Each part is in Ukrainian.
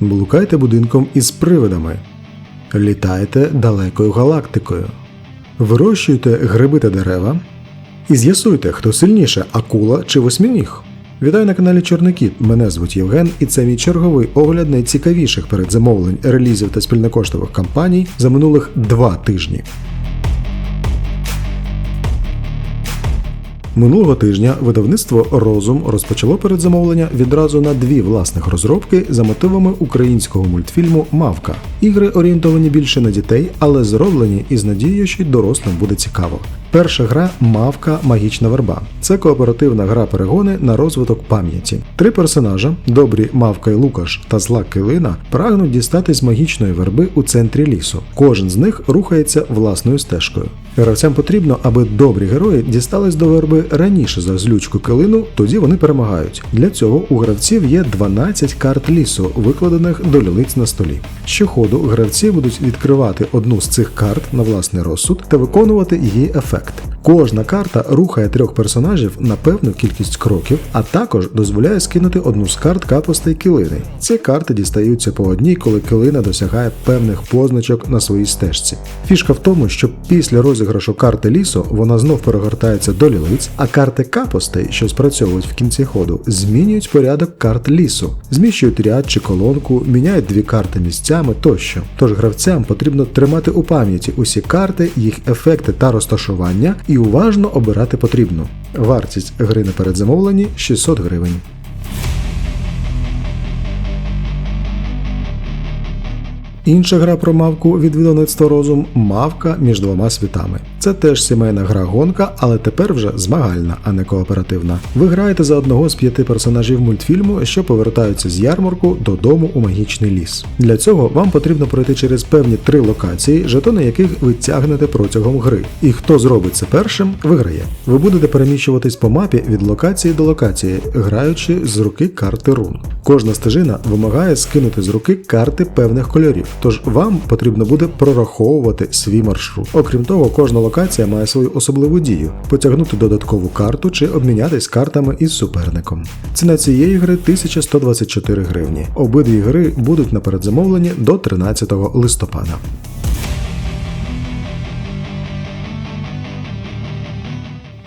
Блукайте будинком із привидами. Літайте далекою галактикою. Вирощуйте гриби та дерева. І з'ясуйте, хто сильніше акула чи восьмініг. Вітаю на каналі Чорний Кіт. Мене звуть Євген, і це мій черговий огляд найцікавіших передзамовлень, релізів та спільнокоштових кампаній за минулих два тижні. Минулого тижня видавництво Розум розпочало передзамовлення відразу на дві власних розробки за мотивами українського мультфільму Мавка. Ігри орієнтовані більше на дітей, але зроблені із надією, що й дорослим буде цікаво. Перша гра Мавка Магічна верба. Це кооперативна гра перегони на розвиток пам'яті. Три персонажа добрі Мавка і Лукаш та зла Килина прагнуть дістатись магічної верби у центрі лісу. Кожен з них рухається власною стежкою. Гравцям потрібно, аби добрі герої дістались до верби раніше за злючку килину, тоді вони перемагають. Для цього у гравців є 12 карт лісу, викладених до лілиць на столі. Щоходу гравці будуть відкривати одну з цих карт на власний розсуд та виконувати її ефект. Кожна карта рухає трьох персонажів на певну кількість кроків, а також дозволяє скинути одну з карт капостей килини. Ці карти дістаються по одній, коли килина досягає певних позначок на своїй стежці. Фішка в тому, що після розіграшу карти лісу вона знов перегортається до лілиць, а карти капостей, що спрацьовують в кінці ходу, змінюють порядок карт лісу, зміщують ряд чи колонку, міняють дві карти місцями тощо. Тож гравцям потрібно тримати у пам'яті усі карти, їх ефекти та розташування і уважно обирати потрібно. Вартість гри на передзамовленні 600 гривень. Інша гра про мавку від видавництва розум Мавка між двома світами. Це теж сімейна гра гонка, але тепер вже змагальна, а не кооперативна. Ви граєте за одного з п'яти персонажів мультфільму, що повертаються з ярмарку додому у магічний ліс. Для цього вам потрібно пройти через певні три локації, жетони яких ви тягнете протягом гри. І хто зробить це першим, виграє. Ви будете переміщуватись по мапі від локації до локації, граючи з руки карти рун. Кожна стежина вимагає скинути з руки карти певних кольорів, тож вам потрібно буде прораховувати свій маршрут. Окрім того, кожна локація має свою особливу дію потягнути додаткову карту чи обмінятись картами із суперником. Ціна цієї гри 1124 гривні. Обидві гри будуть на передзамовленні до 13 листопада.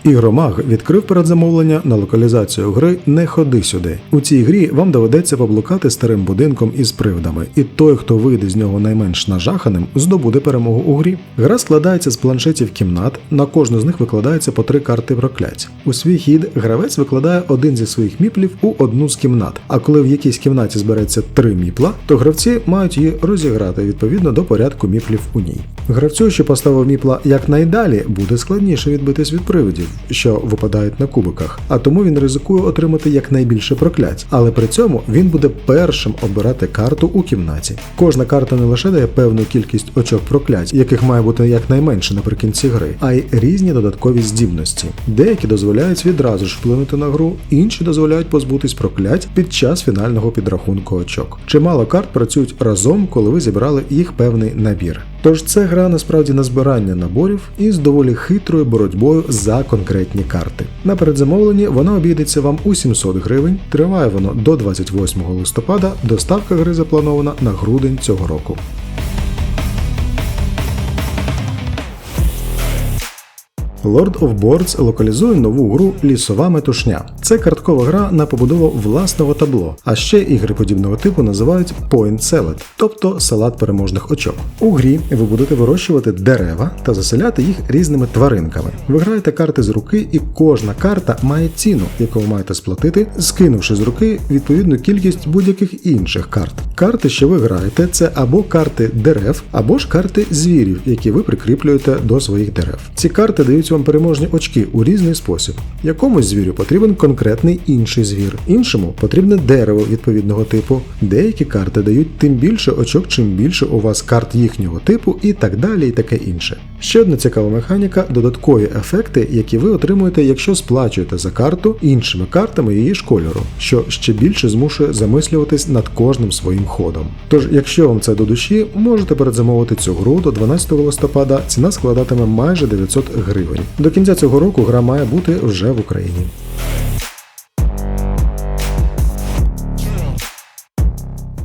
Ігромаг відкрив передзамовлення на локалізацію гри Не ходи сюди. У цій грі вам доведеться поблукати старим будинком із привидами, і той, хто вийде з нього найменш нажаханим, здобуде перемогу у грі. Гра складається з планшетів кімнат, на кожну з них викладається по три карти проклять. У свій хід гравець викладає один зі своїх міплів у одну з кімнат. А коли в якійсь кімнаті збереться три міпла, то гравці мають її розіграти відповідно до порядку міплів у ній. Гравцю, що поставив міпла якнайдалі, буде складніше відбитись від привидів, що випадають на кубиках, а тому він ризикує отримати якнайбільше проклять. Але при цьому він буде першим обирати карту у кімнаті. Кожна карта не лише дає певну кількість очок проклять, яких має бути якнайменше наприкінці гри, а й різні додаткові здібності. Деякі дозволяють відразу ж вплинути на гру, інші дозволяють позбутись проклять під час фінального підрахунку очок. Чимало карт працюють разом, коли ви зібрали їх певний набір. Тож це гра насправді на збирання наборів із доволі хитрою боротьбою за конкретні карти. На передзамовленні вона обійдеться вам у 700 гривень, триває воно до 28 листопада, доставка гри запланована на грудень цього року. Lord of Boards локалізує нову гру Лісова метушня. Це карткова гра на побудову власного табло, а ще ігри подібного типу називають Point Salad, тобто салат переможних очок. У грі ви будете вирощувати дерева та заселяти їх різними тваринками. Ви граєте карти з руки, і кожна карта має ціну, яку ви маєте сплатити, скинувши з руки відповідну кількість будь-яких інших карт. Карти, що ви граєте, це або карти дерев, або ж карти звірів, які ви прикріплюєте до своїх дерев. Ці карти дають вам переможні очки у різний спосіб. Якомусь звірю потрібен конкретний інший звір, іншому потрібне дерево відповідного типу. Деякі карти дають тим більше очок, чим більше у вас карт їхнього типу, і так далі, і таке інше. Ще одна цікава механіка додаткові ефекти, які ви отримуєте, якщо сплачуєте за карту іншими картами її ж кольору, що ще більше змушує замислюватись над кожним своїм ходом. Тож, якщо вам це до душі, можете передзамовити цю гру до 12 листопада. Ціна складатиме майже 900 гривень. До кінця цього року гра має бути вже в Україні.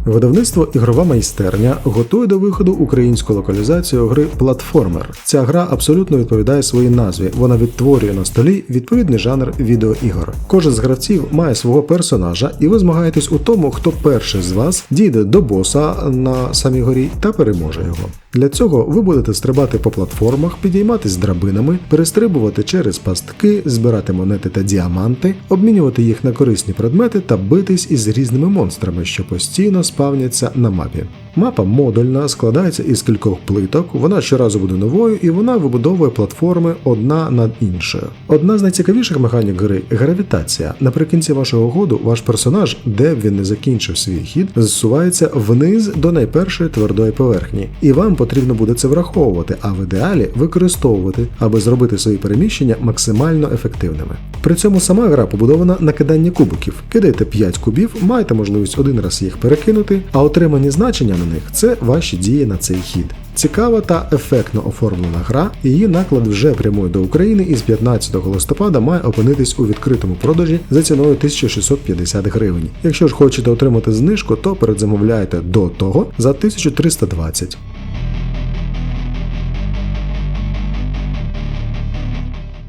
Видавництво Ігрова майстерня готує до виходу українську локалізацію гри Платформер. Ця гра абсолютно відповідає своїй назві. Вона відтворює на столі відповідний жанр відеоігор. Кожен з гравців має свого персонажа, і ви змагаєтесь у тому, хто перший з вас дійде до боса на самій горі та переможе його. Для цього ви будете стрибати по платформах, підійматись драбинами, перестрибувати через пастки, збирати монети та діаманти, обмінювати їх на корисні предмети та битись із різними монстрами, що постійно спавняться на мапі. Мапа модульна, складається із кількох плиток, вона щоразу буде новою і вона вибудовує платформи одна над іншою. Одна з найцікавіших механік гри гравітація. Наприкінці вашого ходу ваш персонаж, де б він не закінчив свій хід, зсувається вниз до найпершої твердої поверхні, і вам потрібно буде це враховувати, а в ідеалі використовувати, аби зробити свої переміщення максимально ефективними. При цьому сама гра побудована на киданні кубиків. Кидайте 5 кубів, маєте можливість один раз їх перекинути, а отримані значення на них це ваші дії на цей хід. Цікава та ефектно оформлена гра, її наклад вже прямує до України і з 15 листопада має опинитись у відкритому продажі за ціною 1650 гривень. Якщо ж хочете отримати знижку, то передзамовляйте до того за 1320.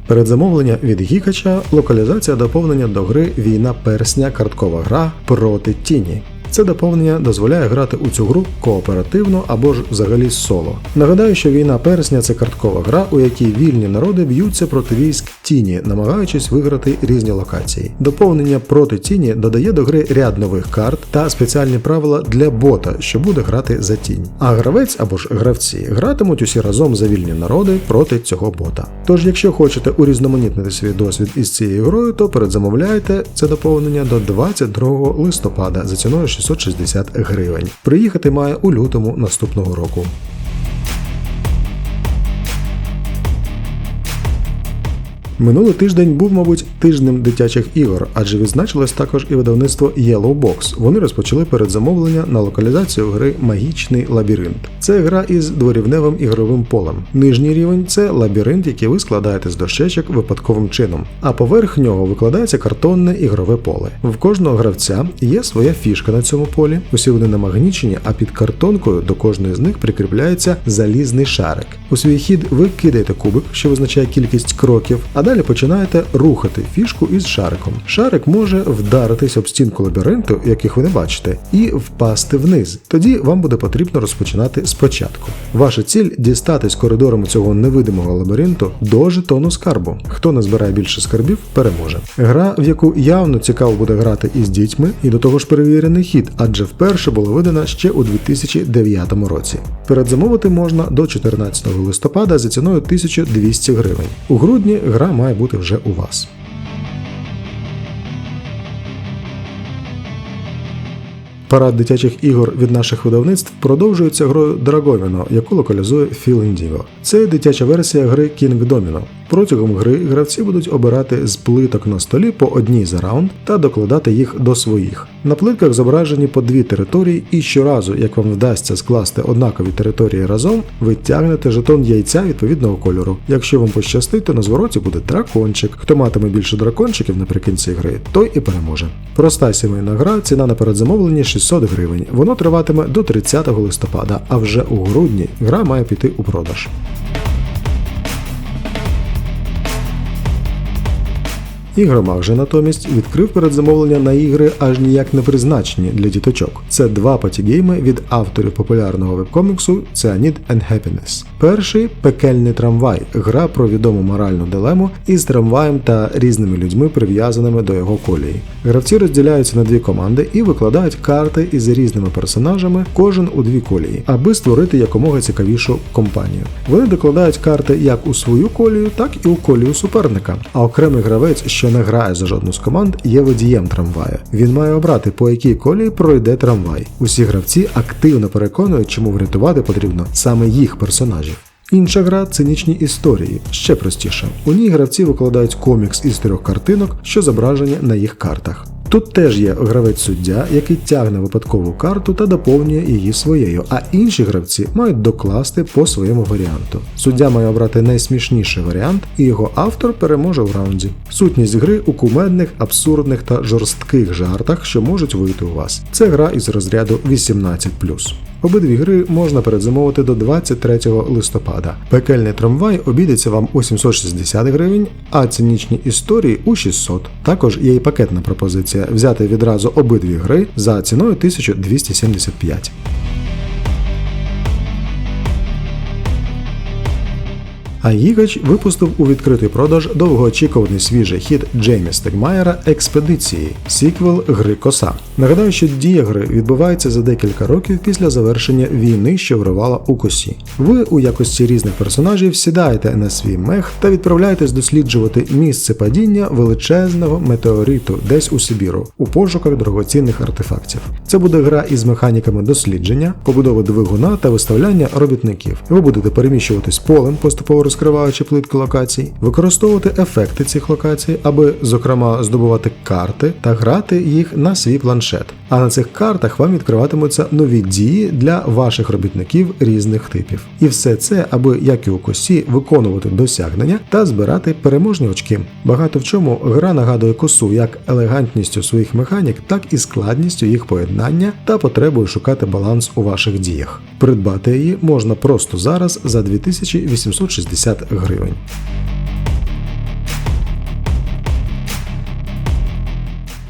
Передзамовлення від Гікача, локалізація доповнення до гри Війна персня, карткова гра проти тіні. Це доповнення дозволяє грати у цю гру кооперативно або ж взагалі соло. Нагадаю, що війна персня це карткова гра, у якій вільні народи б'ються проти військ тіні, намагаючись виграти різні локації. Доповнення проти тіні додає до гри ряд нових карт та спеціальні правила для бота, що буде грати за тінь. А гравець або ж гравці гратимуть усі разом за вільні народи проти цього бота. Тож, якщо хочете урізноманітнити свій досвід із цією грою, то передзамовляйте це доповнення до 22 листопада за ціною 660 гривень. Приїхати має у лютому наступного року. Минулий тиждень був, мабуть, тижнем дитячих ігор, адже відзначилось також і видавництво Yellow Box. Вони розпочали передзамовлення на локалізацію гри Магічний лабіринт. Це гра із дворівневим ігровим полем. Нижній рівень це лабіринт, який ви складаєте з дощечок випадковим чином, а поверх нього викладається картонне ігрове поле. В кожного гравця є своя фішка на цьому полі. Усі вони намагнічені, а під картонкою до кожної з них прикріпляється залізний шарик. У свій хід ви кидаєте кубик, що визначає кількість кроків. а далі починаєте рухати фішку із шариком. Шарик може вдаритись об стінку лабіринту, яких ви не бачите, і впасти вниз. Тоді вам буде потрібно розпочинати спочатку. Ваша ціль дістатись коридорами цього невидимого лабіринту до жетону скарбу. Хто назбирає більше скарбів, переможе. Гра, в яку явно цікаво буде грати із дітьми, і до того ж перевірений хід, адже вперше була видана ще у 2009 році. Передзамовити можна до 14 листопада за ціною 1200 гривень. У грудні гра має бути вже у вас. Парад дитячих ігор від наших видавництв продовжується грою Драговіно, яку локалізує Філ Індіго. Це дитяча версія гри King Domino. Протягом гри гравці будуть обирати з плиток на столі по одній за раунд та докладати їх до своїх. На плитках зображені по дві території, і щоразу, як вам вдасться скласти однакові території разом, ви тягнете жетон яйця відповідного кольору. Якщо вам пощастить, то на звороті буде дракончик. Хто матиме більше дракончиків наприкінці гри, той і переможе. Проста сімейна гра, ціна на передзамовлення 600 гривень. Воно триватиме до 30 листопада, а вже у грудні гра має піти у продаж. Ігромаг же натомість відкрив передзамовлення на ігри аж ніяк не призначені для діточок. Це два патігейми від авторів популярного вебкоміксу Cyanide and Happiness. Перший пекельний трамвай, гра про відому моральну дилему із трамваєм та різними людьми, прив'язаними до його колії. Гравці розділяються на дві команди і викладають карти із різними персонажами, кожен у дві колії, аби створити якомога цікавішу компанію. Вони докладають карти як у свою колію, так і у колію суперника. А окремий гравець, що не грає за жодну з команд, є водієм трамваю. Він має обрати, по якій колії пройде трамвай. Усі гравці активно переконують, чому врятувати потрібно саме їх персонажів. Інша гра цинічні історії, ще простіше. У ній гравці викладають комікс із трьох картинок, що зображені на їх картах. Тут теж є гравець суддя, який тягне випадкову карту та доповнює її своєю, а інші гравці мають докласти по своєму варіанту. Суддя має обрати найсмішніший варіант, і його автор переможе в раунді. Сутність гри у кумедних, абсурдних та жорстких жартах, що можуть вийти у вас. Це гра із розряду 18. Обидві гри можна передзамовити до 23 листопада. Пекельний трамвай обійдеться вам у 760 гривень, а цинічні історії у 600. Також є і пакетна пропозиція взяти відразу обидві гри за ціною 1275. А Їгач випустив у відкритий продаж довгоочікуваний свіжий хід Джеймі Стегмаєра Експедиції, сіквел гри Коса. Нагадаю, що дія гри відбувається за декілька років після завершення війни, що вривала у косі. Ви у якості різних персонажів сідаєте на свій мех та відправляєтесь досліджувати місце падіння величезного метеориту десь у Сибіру у пошуках дорогоцінних артефактів. Це буде гра із механіками дослідження, побудови двигуна та виставляння робітників. Ви будете переміщуватись полем, поступово розкриваючи плитки локацій, використовувати ефекти цих локацій, аби, зокрема, здобувати карти та грати їх на свій планшет. А на цих картах вам відкриватимуться нові дії для ваших робітників різних типів. І все це, аби як і у косі, виконувати досягнення та збирати переможні очки. Багато в чому гра нагадує косу як елегантністю своїх механік, так і складністю їх поєднання та потребою шукати баланс у ваших діях. Придбати її можна просто зараз за 2860 гривень.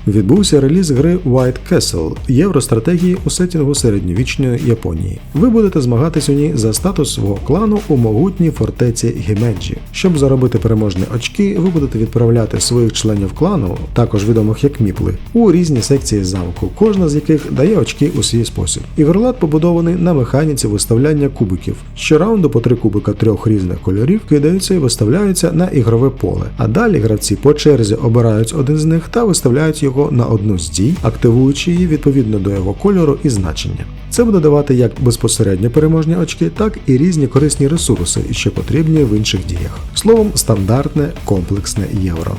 Відбувся реліз гри White Castle євростратегії у сетінгу середньовічної Японії. Ви будете змагатись у ній за статус свого клану у могутній фортеці Гімеджі. Щоб заробити переможні очки, ви будете відправляти своїх членів клану, також відомих як міпли, у різні секції замку, кожна з яких дає очки у свій спосіб. Ігролад побудований на механіці виставляння кубиків. Щораунду по три кубика трьох різних кольорів кидаються і виставляються на ігрове поле. А далі гравці по черзі обирають один з них та виставляють його на одну з дій, активуючи її відповідно до його кольору і значення. Це буде давати як безпосередньо переможні очки, так і різні корисні ресурси, що потрібні в інших діях. Словом, стандартне комплексне євро.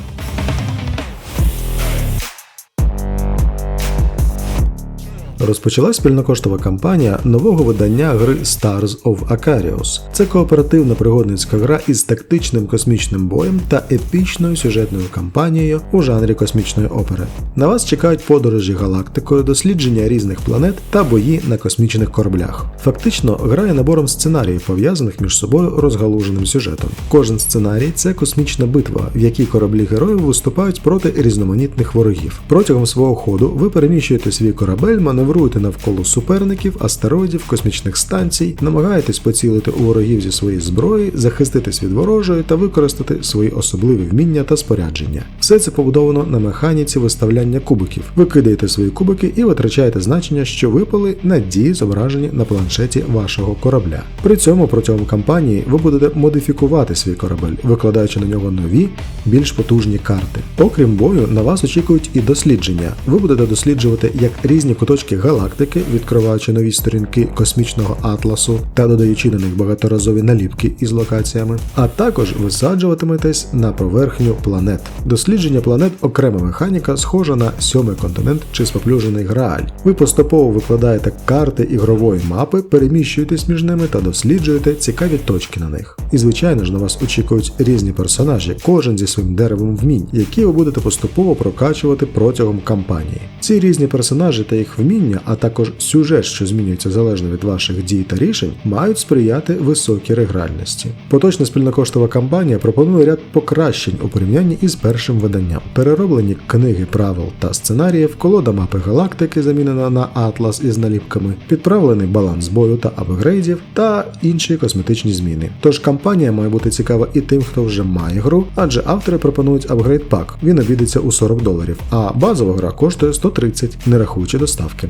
Розпочалась спільнокоштова кампанія нового видання гри Stars of Acarios. Це кооперативна пригодницька гра із тактичним космічним боєм та епічною сюжетною кампанією у жанрі космічної опери. На вас чекають подорожі галактикою, дослідження різних планет та бої на космічних кораблях. Фактично, грає набором сценаріїв, пов'язаних між собою розгалуженим сюжетом. Кожен сценарій це космічна битва, в якій кораблі героїв виступають проти різноманітних ворогів. Протягом свого ходу ви переміщуєте свій корабель, маневруєте навколо суперників, астероїдів, космічних станцій, намагаєтесь поцілити у ворогів зі своєї зброї, захиститись від ворожої та використати свої особливі вміння та спорядження. Все це побудовано на механіці виставляння кубиків. Ви кидаєте свої кубики і витрачаєте значення, що випали на дії, зображені на планшеті вашого корабля. При цьому протягом кампанії ви будете модифікувати свій корабель, викладаючи на нього нові, більш потужні карти. Окрім бою, на вас очікують і дослідження. Ви будете досліджувати як різні куточки галактики, відкриваючи нові сторінки космічного атласу та додаючи на них багаторазові наліпки із локаціями, а також висаджуватиметесь на поверхню планет. Дослідження планет окрема механіка, схожа на сьомий континент чи споплюжений грааль. Ви поступово викладаєте карти ігрової мапи, переміщуєтесь між ними та досліджуєте цікаві точки на них. І звичайно ж на вас очікують різні персонажі, кожен зі своїм деревом вмінь, які ви будете поступово прокачувати протягом кампанії. Ці різні персонажі та їх вміння, а також сюжет, що змінюється залежно від ваших дій та рішень, мають сприяти високій регральності. Поточна спільнокоштова кампанія пропонує ряд покращень у порівнянні із першим виданням. Перероблені книги правил та сценаріїв, колода мапи галактики, замінена на атлас із наліпками, підправлений баланс бою та апгрейдів та інші косметичні зміни. Тож кампанія має бути цікава і тим, хто вже має гру, адже автори пропонують апгрейд пак. Він обійдеться у 40 доларів, а базова гра коштує 130, не рахуючи доставки.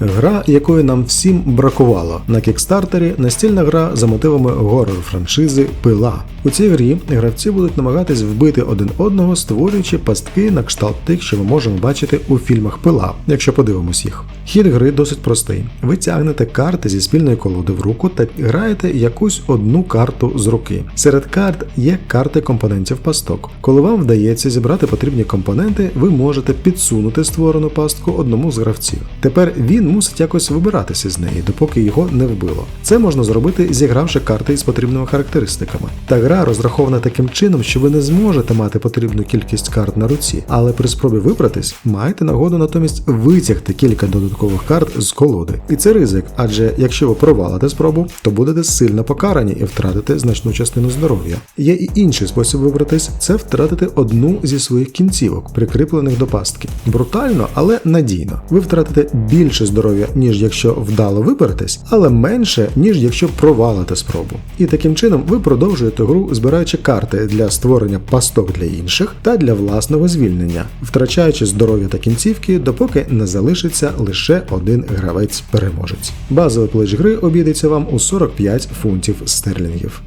Гра, якої нам всім бракувало на кікстартері, настільна гра за мотивами горор франшизи Пила. У цій грі гравці будуть намагатись вбити один одного, створюючи пастки на кшталт тих, що ми можемо бачити у фільмах Пила, якщо подивимось їх. Хід гри досить простий. Ви тягнете карти зі спільної колоди в руку та граєте якусь одну карту з руки. Серед карт є карти компонентів пасток. Коли вам вдається зібрати потрібні компоненти, ви можете підсунути створену пастку одному з гравців. Тепер він мусить якось вибиратися з неї, допоки його не вбило. Це можна зробити, зігравши карти із потрібними характеристиками. Та гра розрахована таким чином, що ви не зможете мати потрібну кількість карт на руці, але при спробі вибратись маєте нагоду натомість витягти кілька додаткових карт з колоди. І це ризик, адже якщо ви провалите спробу, то будете сильно покарані і втратите значну частину здоров'я. Є і інший спосіб вибратись це втратити одну зі своїх кінцівок, прикріплених до пастки. Брутально, але надійно. Ви втратите більше здоров'я, ніж якщо вдало виберетесь, але менше, ніж якщо провалите спробу. І таким чином ви продовжуєте гру, збираючи карти для створення пасток для інших та для власного звільнення, втрачаючи здоров'я та кінцівки, допоки не залишиться лише один гравець-переможець. Базовий плеч гри обійдеться вам у 45 фунтів стерлінгів.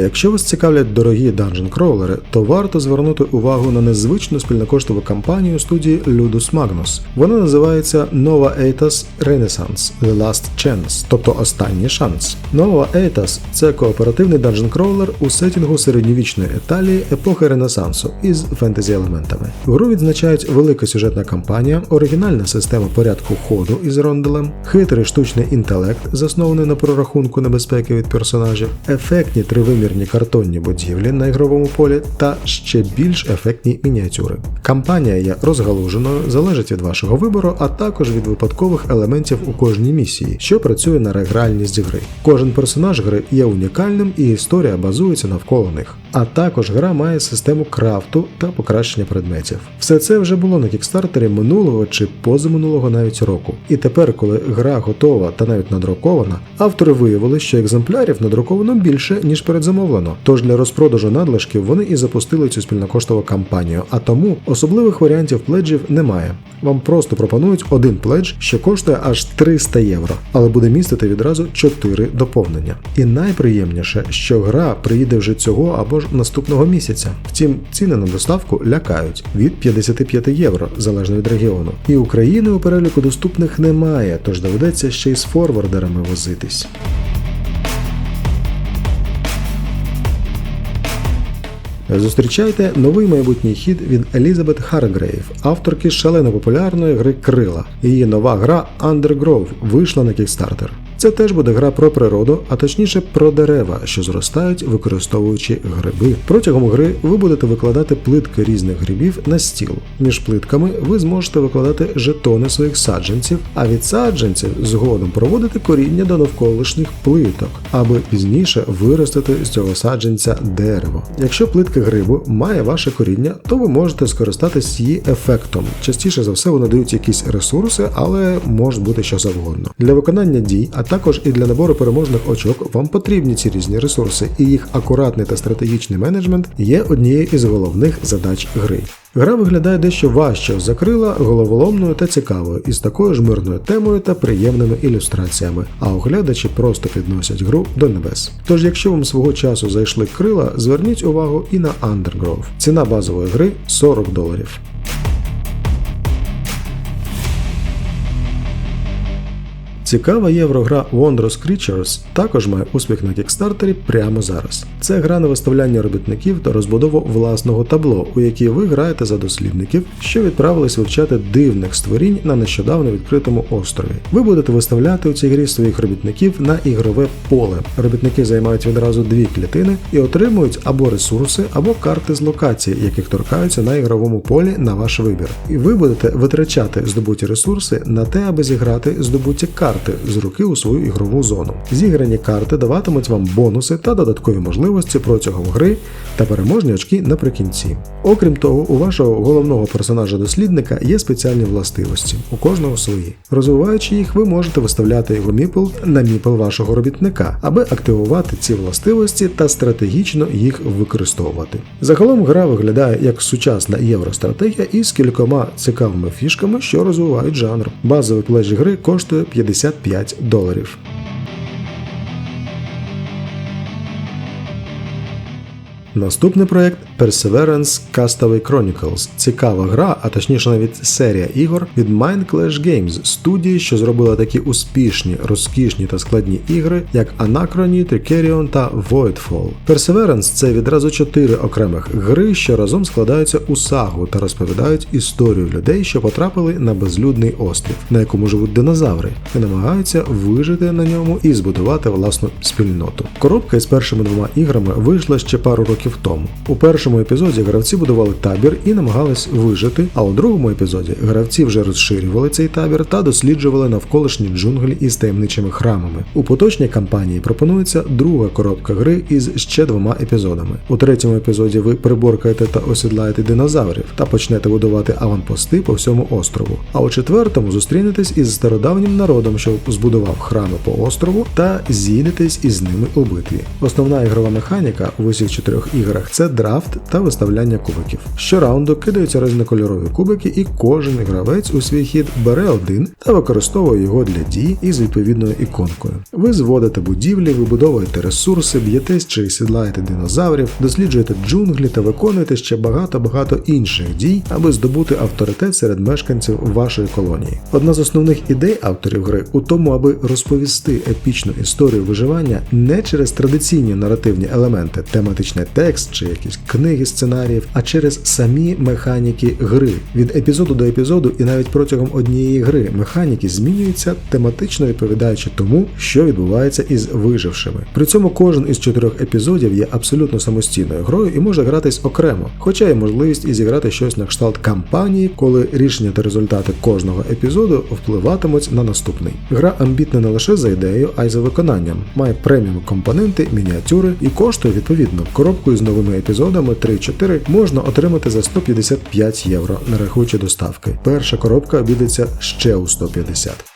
Якщо вас цікавлять дорогі данжен кроулери, то варто звернути увагу на незвичну спільнокоштову кампанію студії Ludus Magnus. Вона називається Nova Eitas Renaissance The Last Chance, тобто останній шанс. Nova Eitas – це кооперативний данжен кроулер у сетінгу середньовічної Італії епохи Ренесансу із фентезі-елементами. Гру відзначають велика сюжетна кампанія, оригінальна система порядку ходу із ронделем, хитрий штучний інтелект, заснований на прорахунку небезпеки від персонажів, ефектні тривимірні картонні будівлі на ігровому полі та ще більш ефектні мініатюри. Кампанія є розгалуженою, залежить від вашого вибору, а також від випадкових елементів у кожній місії, що працює на реальність гри. Кожен персонаж гри є унікальним і історія базується навколо них. А також гра має систему крафту та покращення предметів. Все це вже було на кікстартері минулого чи позаминулого навіть року. І тепер, коли гра готова та навіть надрукована, автори виявили, що екземплярів надруковано більше ніж передзамовлено. Тож для розпродажу надлишків вони і запустили цю спільнокоштову кампанію, а тому особливих варіантів пледжів немає. Вам просто пропонують один пледж, що коштує аж 300 євро, але буде містити відразу 4 доповнення. І найприємніше, що гра приїде вже цього або ж наступного місяця. Втім, ціни на доставку лякають від 55 євро залежно від регіону. І України у переліку доступних немає, тож доведеться ще й з форвардерами возитись. Зустрічайте новий майбутній хід від Елізабет Харгрейв, авторки шалено популярної гри Крила. Її нова гра Undergrove вийшла на Kickstarter. Це теж буде гра про природу, а точніше про дерева, що зростають, використовуючи гриби. Протягом гри ви будете викладати плитки різних грибів на стіл. Між плитками ви зможете викладати жетони своїх саджанців, а від саджанців згодом проводити коріння до навколишніх плиток, аби пізніше виростити з цього саджанця дерево. Якщо плитка грибу має ваше коріння, то ви можете скористатись її ефектом. Частіше за все вони дають якісь ресурси, але може бути що завгодно. Для виконання дій, а також і для набору переможних очок вам потрібні ці різні ресурси, і їх акуратний та стратегічний менеджмент є однією із головних задач гри. Гра виглядає дещо важче, закрила головоломною та цікавою, із такою ж мирною темою та приємними ілюстраціями, а оглядачі просто підносять гру до небес. Тож, якщо вам свого часу зайшли крила, зверніть увагу і на Undergrove. Ціна базової гри 40 доларів. Цікава єврогра Wondrous Creatures також має успіх на кікстартері прямо зараз. Це гра на виставляння робітників та розбудову власного табло, у якій ви граєте за дослідників, що відправились вивчати дивних створінь на нещодавно відкритому острові. Ви будете виставляти у цій грі своїх робітників на ігрове поле. Робітники займають відразу дві клітини і отримують або ресурси, або карти з локації, яких торкаються на ігровому полі на ваш вибір. І ви будете витрачати здобуті ресурси на те, аби зіграти здобуті карти карти з руки у свою ігрову зону. Зіграні карти даватимуть вам бонуси та додаткові можливості протягом гри та переможні очки наприкінці. Окрім того, у вашого головного персонажа-дослідника є спеціальні властивості, у кожного свої. Розвиваючи їх, ви можете виставляти його міпл на міпл вашого робітника, аби активувати ці властивості та стратегічно їх використовувати. Загалом гра виглядає як сучасна євростратегія із кількома цікавими фішками, що розвивають жанр. Базовий плеж гри коштує 55 доларів. Наступний проект Perseverance Castaway Chronicles. Цікава гра, а точніше навіть серія ігор від Mind Clash Games, студії, що зробила такі успішні, розкішні та складні ігри, як Anachrony, Tricerion та Voidfall. Perseverance це відразу чотири окремих гри, що разом складаються у сагу та розповідають історію людей, що потрапили на безлюдний острів, на якому живуть динозаври, і намагаються вижити на ньому і збудувати власну спільноту. Коробка із першими двома іграми вийшла ще пару років тому. У першому епізоді гравці будували табір і намагались вижити, а у другому епізоді гравці вже розширювали цей табір та досліджували навколишні джунглі із таємничими храмами. У поточній кампанії пропонується друга коробка гри із ще двома епізодами. У третьому епізоді ви приборкаєте та осідлаєте динозаврів та почнете будувати аванпости по всьому острову. А у четвертому зустрінетесь із стародавнім народом, що збудував храми по острову, та зійдетесь із ними у битві. Основна ігрова механіка у усіх чотирьох іграх це драфт та виставляння кубиків. Щораунду кидаються різнокольорові кубики, і кожен гравець у свій хід бере один та використовує його для дій із відповідною іконкою. Ви зводите будівлі, вибудовуєте ресурси, б'єтесь чи сідлаєте динозаврів, досліджуєте джунглі та виконуєте ще багато-багато інших дій, аби здобути авторитет серед мешканців вашої колонії. Одна з основних ідей авторів гри у тому, аби розповісти епічну історію виживання не через традиційні наративні елементи, тематичний текст чи якісь книги сценаріїв, а через самі механіки гри. Від епізоду до епізоду і навіть протягом однієї гри механіки змінюються, тематично відповідаючи тому, що відбувається із вижившими. При цьому кожен із чотирьох епізодів є абсолютно самостійною грою і може гратись окремо, хоча є можливість і зіграти щось на кшталт кампанії, коли рішення та результати кожного епізоду впливатимуть на наступний. Гра амбітна не лише за ідеєю, а й за виконанням. Має преміум компоненти, мініатюри і коштує відповідно. Коробку із новими епізодами 3-4 можна отримати за 155 євро, не рахуючи доставки. Перша коробка обійдеться ще у 150.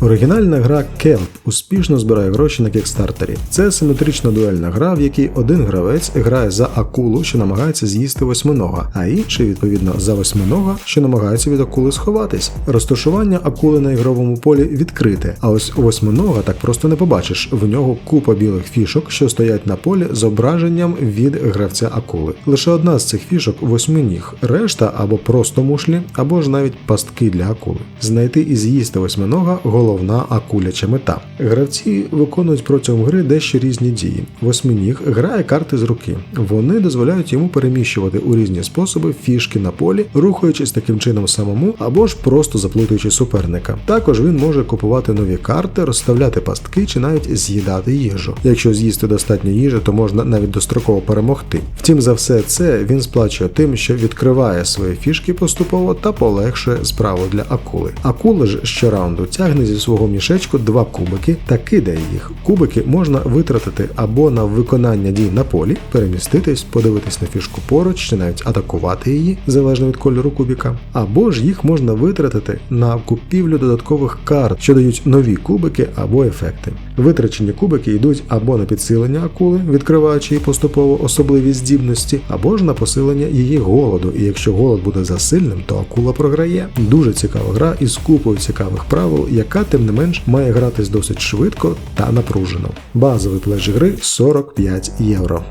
Оригінальна гра Kelp успішно збирає гроші на кікстартері. Це симетрична дуельна гра, в якій один гравець грає за акулу, що намагається з'їсти восьминога, а інший, відповідно, за восьминога, що намагається від акули сховатись. Розташування акули на ігровому полі відкрите, а ось восьминога так просто не побачиш. В нього купа білих фішок, що стоять на полі з зображенням від гравця акули. Лише одна з цих фішок восьминіг, решта або просто мушлі, або ж навіть пастки для акули. Знайти і з'їсти восьминога головна акуляча мета. Гравці виконують протягом гри дещо різні дії. Восьминіг грає карти з руки. Вони дозволяють йому переміщувати у різні способи фішки на полі, рухаючись таким чином самому або ж просто заплутуючи суперника. Також він може купувати нові карти, розставляти пастки чи навіть з'їдати їжу. Якщо з'їсти достатньо їжі, то можна навіть достроково перемогти. Втім, за все це він сплачує тим, що відкриває свої фішки поступово та полегшує справу для акули. Акула ж щораунду тягне зі свого мішечку два кубики та кидає їх. Кубики можна витратити або на виконання дій на полі, переміститись, подивитись на фішку поруч, чи навіть атакувати її, залежно від кольору кубіка, або ж їх можна витратити на купівлю додаткових карт, що дають нові кубики або ефекти. Витрачені кубики йдуть або на підсилення акули, відкриваючи її поступово особливі здібності, або ж на посилення її голоду. І якщо голод буде засильним, то акула програє. Дуже цікава гра із купою цікавих правил, яка тим не менш має гратись досить швидко та напружено. Базовий плеж гри 45 євро.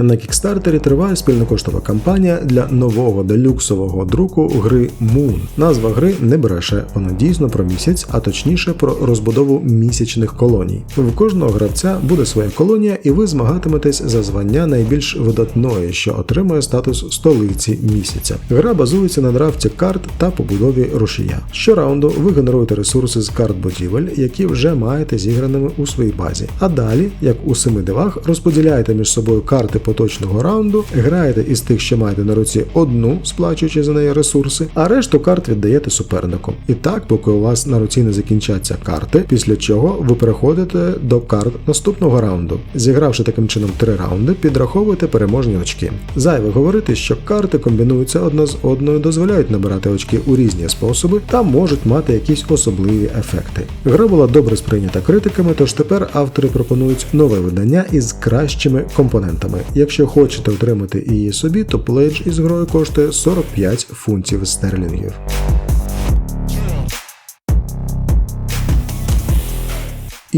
На кікстартері триває спільнокоштова кампанія для нового делюксового друку гри Moon. Назва гри не бреше, вона дійсно про місяць, а точніше про розбудову місячних колоній. В кожного гравця буде своя колонія, і ви змагатиметесь за звання найбільш видатної, що отримує статус столиці місяця. Гра базується на драфті карт та побудові рушія. Щораунду ви генеруєте ресурси з карт будівель, які вже маєте зіграними у своїй базі. А далі, як у семи дивах, розподіляєте між собою карти поточного раунду, граєте із тих, що маєте на руці одну, сплачуючи за неї ресурси, а решту карт віддаєте супернику. І так, поки у вас на руці не закінчаться карти, після чого ви переходите до карт наступного раунду. Зігравши таким чином три раунди, підраховуєте переможні очки. Зайве говорити, що карти комбінуються одна з одною, дозволяють набирати очки у різні способи та можуть мати якісь особливі ефекти. Гра була добре сприйнята критиками, тож тепер автори пропонують нове видання із кращими компонентами. Якщо хочете отримати її собі, то пледж із грою коштує 45 фунтів стерлінгів.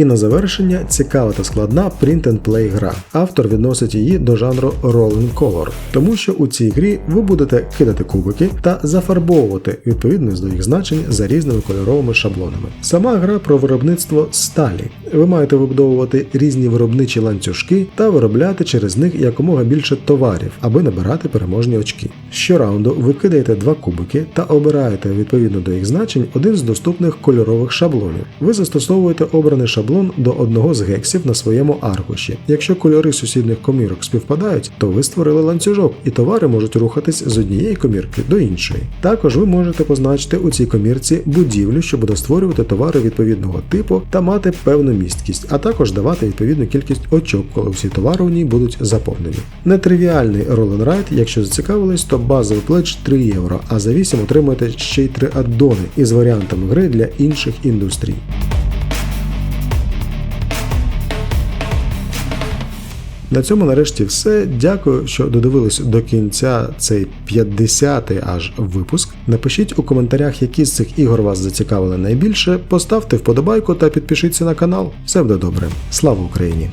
І на завершення цікава та складна print and play гра. Автор відносить її до жанру Rolling Color, тому що у цій грі ви будете кидати кубики та зафарбовувати відповідно до їх значень за різними кольоровими шаблонами. Сама гра про виробництво сталі. Ви маєте вибудовувати різні виробничі ланцюжки та виробляти через них якомога більше товарів, аби набирати переможні очки. Щораунду ви кидаєте два кубики та обираєте відповідно до їх значень один з доступних кольорових шаблонів. Ви застосовуєте обраний шаблон до одного з гексів на своєму аркуші. Якщо кольори сусідних комірок співпадають, то ви створили ланцюжок, і товари можуть рухатись з однієї комірки до іншої. Також ви можете позначити у цій комірці будівлю, що буде створювати товари відповідного типу та мати певну місткість, а також давати відповідну кількість очок, коли всі товари у ній будуть заповнені. Нетривіальний ролен-райд, якщо зацікавились, то базовий плеч 3 євро, а за 8 отримуєте ще й 3 аддони із варіантами гри для інших індустрій. На цьому нарешті все. Дякую, що додивились до кінця цей 50-й аж випуск. Напишіть у коментарях, які з цих ігор вас зацікавили найбільше. Поставте вподобайку та підпишіться на канал. Все буде добре. Слава Україні!